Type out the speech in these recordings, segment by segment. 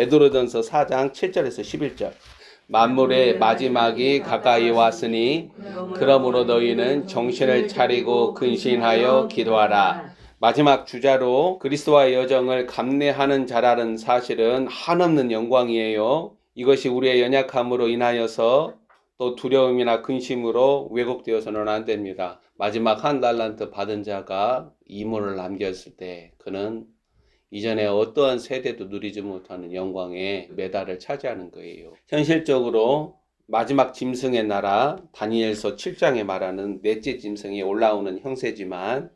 베드로전서 4장 7절에서 11절. 만물의 마지막이 가까이 왔으니 그러므로 너희는 정신을 차리고 근신하여 기도하라. 마지막 주자로 그리스도와의 여정을 감내하는 자라는 사실은 한없는 영광이에요. 이것이 우리의 연약함으로 인하여서 또 두려움이나 근심으로 왜곡되어서는 안 됩니다. 마지막 한 달란트 받은 자가 이문을 남겼을 때 그는 이전에 어떠한 세대도 누리지 못하는 영광의 메달을 차지하는 거예요. 현실적으로 마지막 짐승의 나라 다니엘서 7장에 말하는 넷째 짐승이 올라오는 형세지만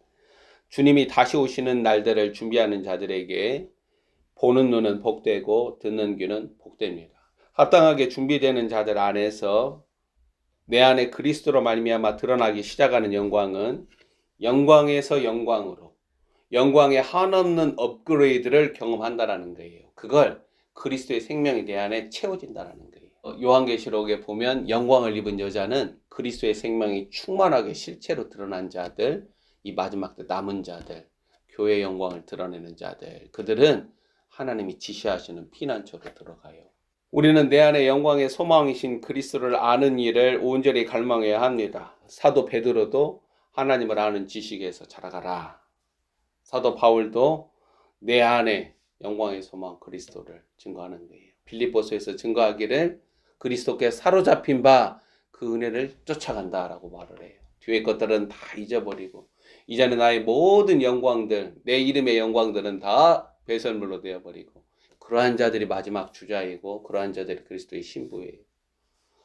주님이 다시 오시는 날들을 준비하는 자들에게 보는 눈은 복되고 듣는 귀는 복됩니다. 합당하게 준비되는 자들 안에서 내 안에 그리스도로 말미암아 드러나기 시작하는 영광은 영광에서 영광으로 영광의 한없는 업그레이드를 경험한다라는 거예요. 그걸 그리스도의 생명이 내 안에 채워진다라는 거예요. 어, 요한계시록에 보면 영광을 입은 여자는 그리스도의 생명이 충만하게 실체로 드러난 자들, 이 마지막 때 남은 자들, 교회의 영광을 드러내는 자들, 그들은 하나님이 지시하시는 피난처로 들어가요. 우리는 내 안에 영광의 소망이신 그리스도를 아는 일을 온전히 갈망해야 합니다. 사도 베드로도 하나님을 아는 지식에서 자라가라. 사도 바울도 내 안에 영광의 소망 그리스도를 증거하는 거예요. 빌립보서에서 증거하기를 그리스도께 사로잡힌 바 그 은혜를 쫓아간다라고 말을 해요. 뒤에 것들은 다 잊어버리고 이제는 나의 모든 영광들, 내 이름의 영광들은 다 배설물로 되어버리고 그러한 자들이 마지막 주자이고 그러한 자들이 그리스도의 신부예요.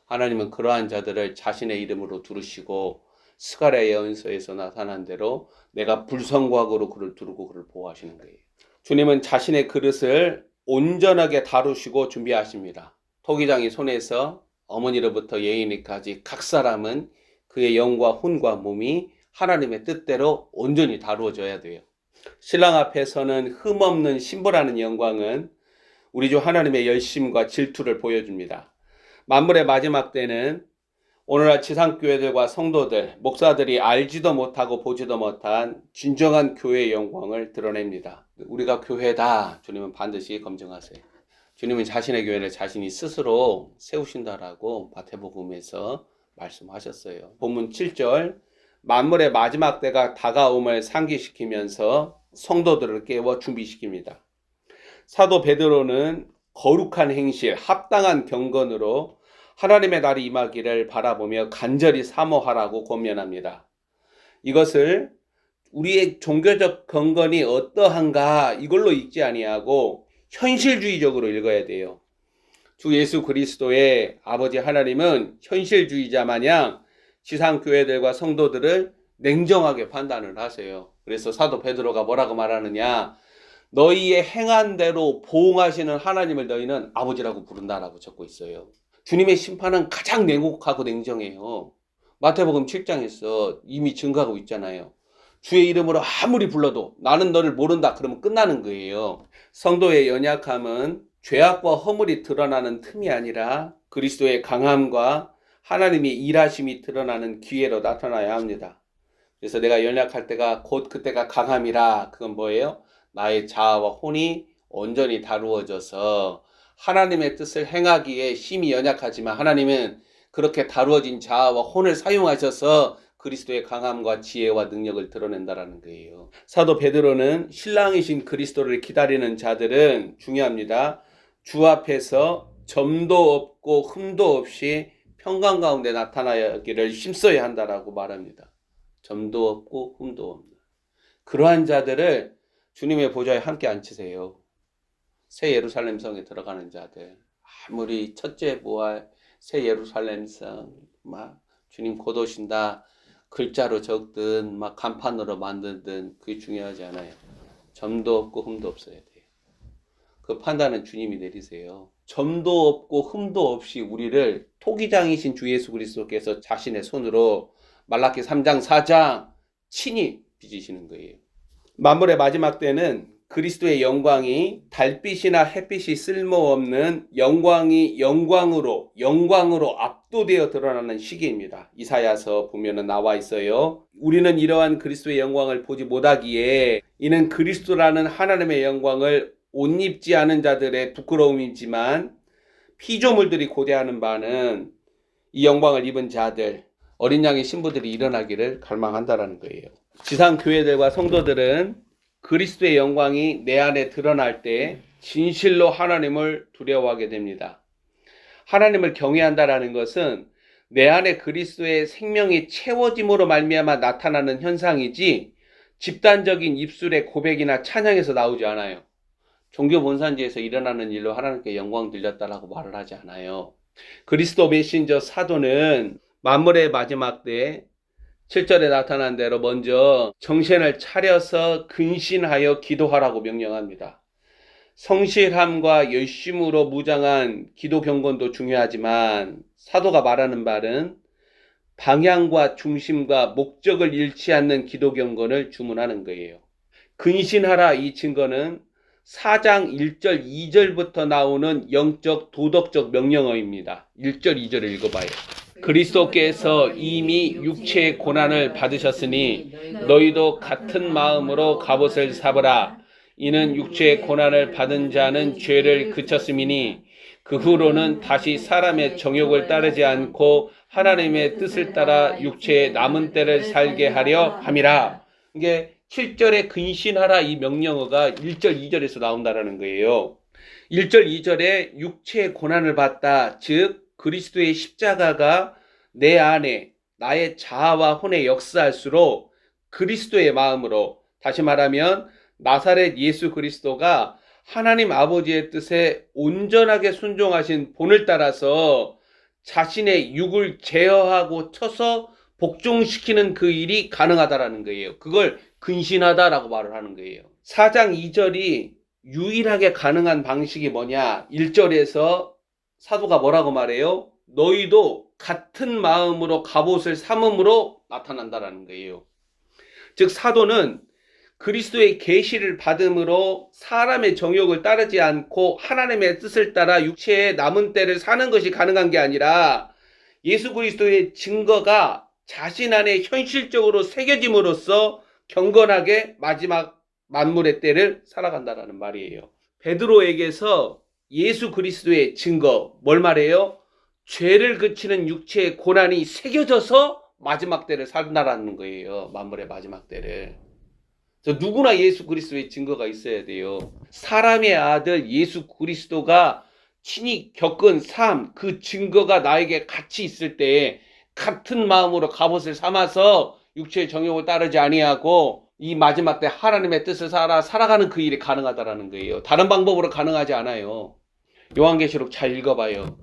하나님은 그러한 자들을 자신의 이름으로 두르시고 스가랴 예언서에서 나타난 대로 내가 불성곽으로 그를 두르고 그를 보호하시는 거예요. 주님은 자신의 그릇을 온전하게 다루시고 준비하십니다. 토기장이 손에서 어머니로부터 예인이까지 각 사람은 그의 영과 혼과 몸이 하나님의 뜻대로 온전히 다루어져야 돼요. 신랑 앞에서는 흠없는 신부라는 영광은 우리 주 하나님의 열심과 질투를 보여줍니다. 만물의 마지막 때는 오늘날 지상교회들과 성도들, 목사들이 알지도 못하고 보지도 못한 진정한 교회의 영광을 드러냅니다. 우리가 교회다. 주님은 반드시 검증하세요. 주님은 자신의 교회를 자신이 스스로 세우신다라고 마태복음에서 말씀하셨어요. 본문 7절 만물의 마지막 때가 다가옴을 상기시키면서 성도들을 깨워 준비시킵니다. 사도 베드로는 거룩한 행실, 합당한 경건으로 하나님의 날이 임하기를 바라보며 간절히 사모하라고 권면합니다. 이것을 우리의 종교적 경건이 어떠한가 이걸로 읽지 아니하고 현실주의적으로 읽어야 돼요. 주 예수 그리스도의 아버지 하나님은 현실주의자 마냥 지상 교회들과 성도들을 냉정하게 판단을 하세요. 그래서 사도 베드로가 뭐라고 말하느냐? 너희의 행한 대로 보응하시는 하나님을 너희는 아버지라고 부른다라고 적고 있어요. 주님의 심판은 가장 냉혹하고 냉정해요. 마태복음 7장에서 이미 증거하고 있잖아요. 주의 이름으로 아무리 불러도 나는 너를 모른다 그러면 끝나는 거예요. 성도의 연약함은 죄악과 허물이 드러나는 틈이 아니라 그리스도의 강함과 하나님의 일하심이 드러나는 기회로 나타나야 합니다. 그래서 내가 연약할 때가 곧 그때가 강함이라 그건 뭐예요? 나의 자아와 혼이 온전히 다루어져서 하나님의 뜻을 행하기에 힘이 연약하지만 하나님은 그렇게 다루어진 자아와 혼을 사용하셔서 그리스도의 강함과 지혜와 능력을 드러낸다라는 거예요. 사도 베드로는 신랑이신 그리스도를 기다리는 자들은 중요합니다. 주 앞에서 점도 없고 흠도 없이 평강 가운데 나타나기를 힘써야 한다라고 말합니다. 점도 없고 흠도 없는 그러한 자들을 주님의 보좌에 함께 앉히세요. 새 예루살렘 성에 들어가는 자들 아무리 첫째 부활 새 예루살렘 성막 주님 곧 오신다 글자로 적든 막 간판으로 만들든 그게 중요하지 않아요. 점도 없고 흠도 없어야 돼요. 그 판단은 주님이 내리세요. 점도 없고 흠도 없이 우리를 토기장이신 주 예수 그리스도께서 자신의 손으로 말라키 3장 4장 친히 빚으시는 거예요. 만물의 마지막 때는 그리스도의 영광이 달빛이나 햇빛이 쓸모없는 영광이 영광으로 영광으로 압도되어 드러나는 시기입니다. 이사야서 보면은 나와 있어요. 우리는 이러한 그리스도의 영광을 보지 못하기에 이는 그리스도라는 하나님의 영광을 옷 입지 않은 자들의 부끄러움이지만 피조물들이 고대하는 바는 이 영광을 입은 자들, 어린 양의 신부들이 일어나기를 갈망한다라는 거예요. 지상 교회들과 성도들은 그리스도의 영광이 내 안에 드러날 때 진실로 하나님을 두려워하게 됩니다. 하나님을 경외한다라는 것은 내 안에 그리스도의 생명이 채워짐으로 말미암아 나타나는 현상이지 집단적인 입술의 고백이나 찬양에서 나오지 않아요. 종교 본산지에서 일어나는 일로 하나님께 영광 들렸다라고 말을 하지 않아요. 그리스도 메신저 사도는 만물의 마지막 때 7절에 나타난 대로 먼저 정신을 차려서 근신하여 기도하라고 명령합니다. 성실함과 열심으로 무장한 기도 경건도 중요하지만 사도가 말하는 바는 방향과 중심과 목적을 잃지 않는 기도 경건을 주문하는 거예요. 근신하라 이 증거는 4장 1절 2절부터 나오는 영적 도덕적 명령어입니다. 1절 2절을 읽어봐요. 그리스도께서 이미 육체의 고난을 받으셨으니 너희도 같은 마음으로 갑옷을 사보라. 이는 육체의 고난을 받은 자는 죄를 그쳤음이니 그 후로는 다시 사람의 정욕을 따르지 않고 하나님의 뜻을 따라 육체의 남은 때를 살게 하려 함이라. 이게 7절에 근신하라 이 명령어가 1절 2절에서 나온다라는 거예요. 1절 2절에 육체의 고난을 받다 즉 그리스도의 십자가가 내 안에 나의 자아와 혼에 역사할수록 그리스도의 마음으로 다시 말하면 나사렛 예수 그리스도가 하나님 아버지의 뜻에 온전하게 순종하신 본을 따라서 자신의 육을 제어하고 쳐서 복종시키는 그 일이 가능하다라는 거예요. 그걸 근신하다라고 말을 하는 거예요. 4장 2절이 유일하게 가능한 방식이 뭐냐? 1절에서 사도가 뭐라고 말해요? 너희도 같은 마음으로 갑옷을 삼음으로 나타난다라는 거예요. 즉 사도는 그리스도의 계시를 받음으로 사람의 정욕을 따르지 않고 하나님의 뜻을 따라 육체의 남은 때를 사는 것이 가능한 게 아니라 예수 그리스도의 증거가 자신 안에 현실적으로 새겨짐으로써 경건하게 마지막 만물의 때를 살아간다라는 말이에요. 베드로에게서 예수 그리스도의 증거 뭘 말해요? 죄를 그치는 육체의 고난이 새겨져서 마지막 때를 산다라는 거예요. 만물의 마지막 때를. 그래서 누구나 예수 그리스도의 증거가 있어야 돼요. 사람의 아들 예수 그리스도가 친히 겪은 삶, 그 증거가 나에게 같이 있을 때 같은 마음으로 갑옷을 삼아서 육체의 정욕을 따르지 아니하고 이 마지막 때 하나님의 뜻을 살아 살아가는 그 일이 가능하다라는 거예요. 다른 방법으로 가능하지 않아요. 요한계시록 잘 읽어봐요.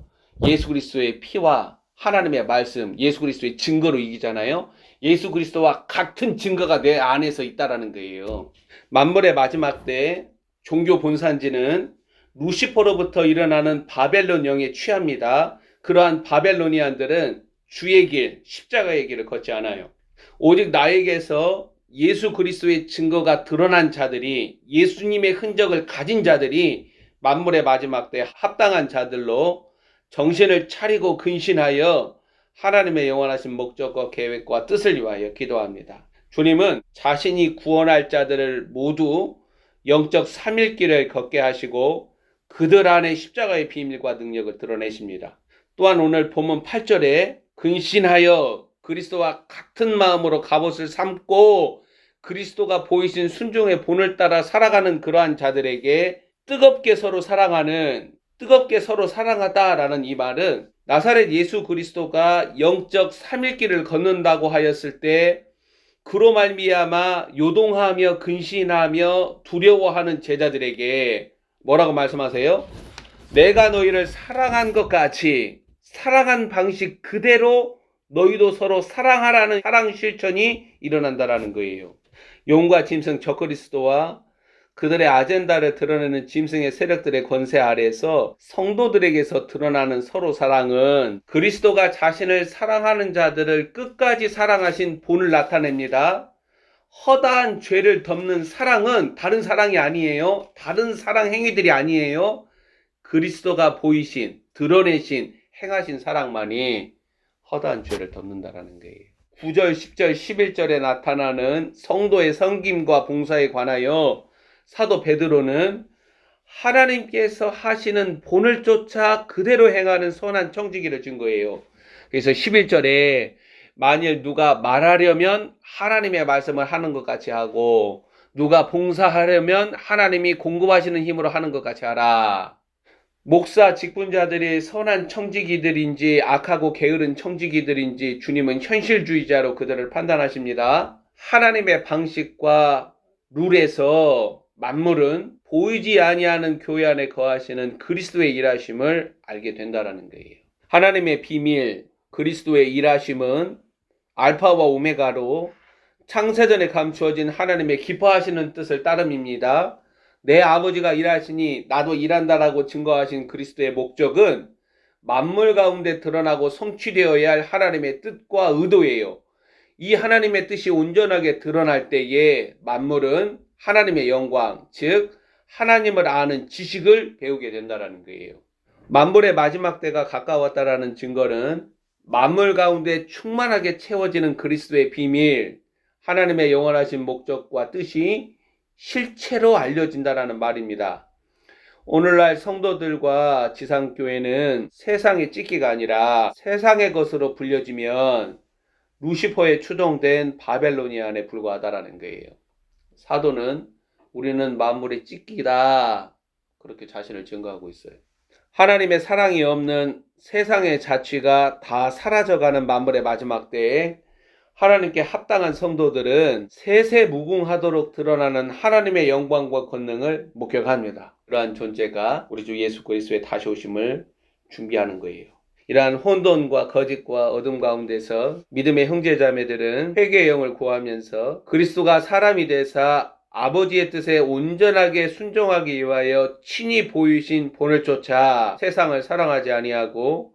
예수 그리스도의 피와 하나님의 말씀, 예수 그리스도의 증거로 이기잖아요. 예수 그리스도와 같은 증거가 내 안에서 있다라는 거예요. 만물의 마지막 때 종교 본산지는 루시퍼로부터 일어나는 바벨론 영에 취합니다. 그러한 바벨로니안들은 주의 길, 십자가의 길을 걷지 않아요. 오직 나에게서 예수 그리스도의 증거가 드러난 자들이 예수님의 흔적을 가진 자들이 만물의 마지막 때 합당한 자들로 정신을 차리고 근신하여 하나님의 영원하신 목적과 계획과 뜻을 위하여 기도합니다. 주님은 자신이 구원할 자들을 모두 영적 삼일길을 걷게 하시고 그들 안에 십자가의 비밀과 능력을 드러내십니다. 또한 오늘 본문 8절에 근신하여 그리스도와 같은 마음으로 갑옷을 삼고 그리스도가 보이신 순종의 본을 따라 살아가는 그러한 자들에게 뜨겁게 서로 사랑하는 뜨겁게 서로 사랑하다라는 이 말은 나사렛 예수 그리스도가 영적 삼일길을 걷는다고 하였을 때 그로 말미암아 요동하며 근신하며 두려워하는 제자들에게 뭐라고 말씀하세요? 내가 너희를 사랑한 것 같이 사랑한 방식 그대로 너희도 서로 사랑하라는 사랑 실천이 일어난다라는 거예요. 용과 짐승 적그리스도와 그들의 아젠다를 드러내는 짐승의 세력들의 권세 아래에서 성도들에게서 드러나는 서로 사랑은 그리스도가 자신을 사랑하는 자들을 끝까지 사랑하신 본을 나타냅니다. 허다한 죄를 덮는 사랑은 다른 사랑이 아니에요. 다른 사랑 행위들이 아니에요. 그리스도가 보이신, 드러내신, 행하신 사랑만이 허다한 죄를 덮는다라는 거예요. 9절, 10절, 11절에 나타나는 성도의 섬김과 봉사에 관하여 사도 베드로는 하나님께서 하시는 본을 쫓아 그대로 행하는 선한 청지기를 준 거예요. 그래서 11절에 만일 누가 말하려면 하나님의 말씀을 하는 것 같이 하고 누가 봉사하려면 하나님이 공급하시는 힘으로 하는 것 같이 하라. 목사 직분자들이 선한 청지기들인지 악하고 게으른 청지기들인지 주님은 현실주의자로 그들을 판단하십니다. 하나님의 방식과 룰에서 만물은 보이지 아니하는 교회 안에 거하시는 그리스도의 일하심을 알게 된다라는 거예요. 하나님의 비밀, 그리스도의 일하심은 알파와 오메가로 창세전에 감추어진 하나님의 기뻐하시는 뜻을 따름입니다. 내 아버지가 일하시니 나도 일한다라고 증거하신 그리스도의 목적은 만물 가운데 드러나고 성취되어야 할 하나님의 뜻과 의도예요. 이 하나님의 뜻이 온전하게 드러날 때에 만물은 하나님의 영광, 즉 하나님을 아는 지식을 배우게 된다라는 거예요. 만물의 마지막 때가 가까웠다라는 증거는 만물 가운데 충만하게 채워지는 그리스도의 비밀, 하나님의 영원하신 목적과 뜻이 실체로 알려진다라는 말입니다. 오늘날 성도들과 지상교회는 세상의 찍기가 아니라 세상의 것으로 불려지면 루시퍼에 추종된 바벨로니안에 불과하다라는 거예요. 사도는 우리는 만물의 찍기다. 그렇게 자신을 증거하고 있어요. 하나님의 사랑이 없는 세상의 자취가 다 사라져가는 만물의 마지막 때에 하나님께 합당한 성도들은 세세무궁하도록 드러나는 하나님의 영광과 권능을 목격합니다. 그러한 존재가 우리 주 예수 그리스도의 다시 오심을 준비하는 거예요. 이러한 혼돈과 거짓과 어둠 가운데서 믿음의 형제자매들은 회개의 영을 구하면서 그리스도가 사람이 되사 아버지의 뜻에 온전하게 순종하기 위하여 친히 보이신 본을 쫓아 세상을 사랑하지 아니하고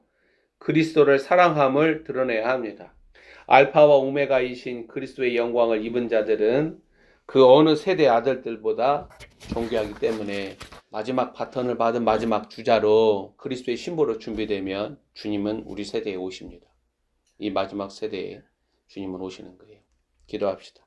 그리스도를 사랑함을 드러내야 합니다. 알파와 오메가이신 그리스도의 영광을 입은 자들은 그 어느 세대 아들들보다 존귀하기 때문에 마지막 바턴을 받은 마지막 주자로 그리스도의 신보로 준비되면 주님은 우리 세대에 오십니다. 이 마지막 세대에 주님은 오시는 거예요. 기도합시다.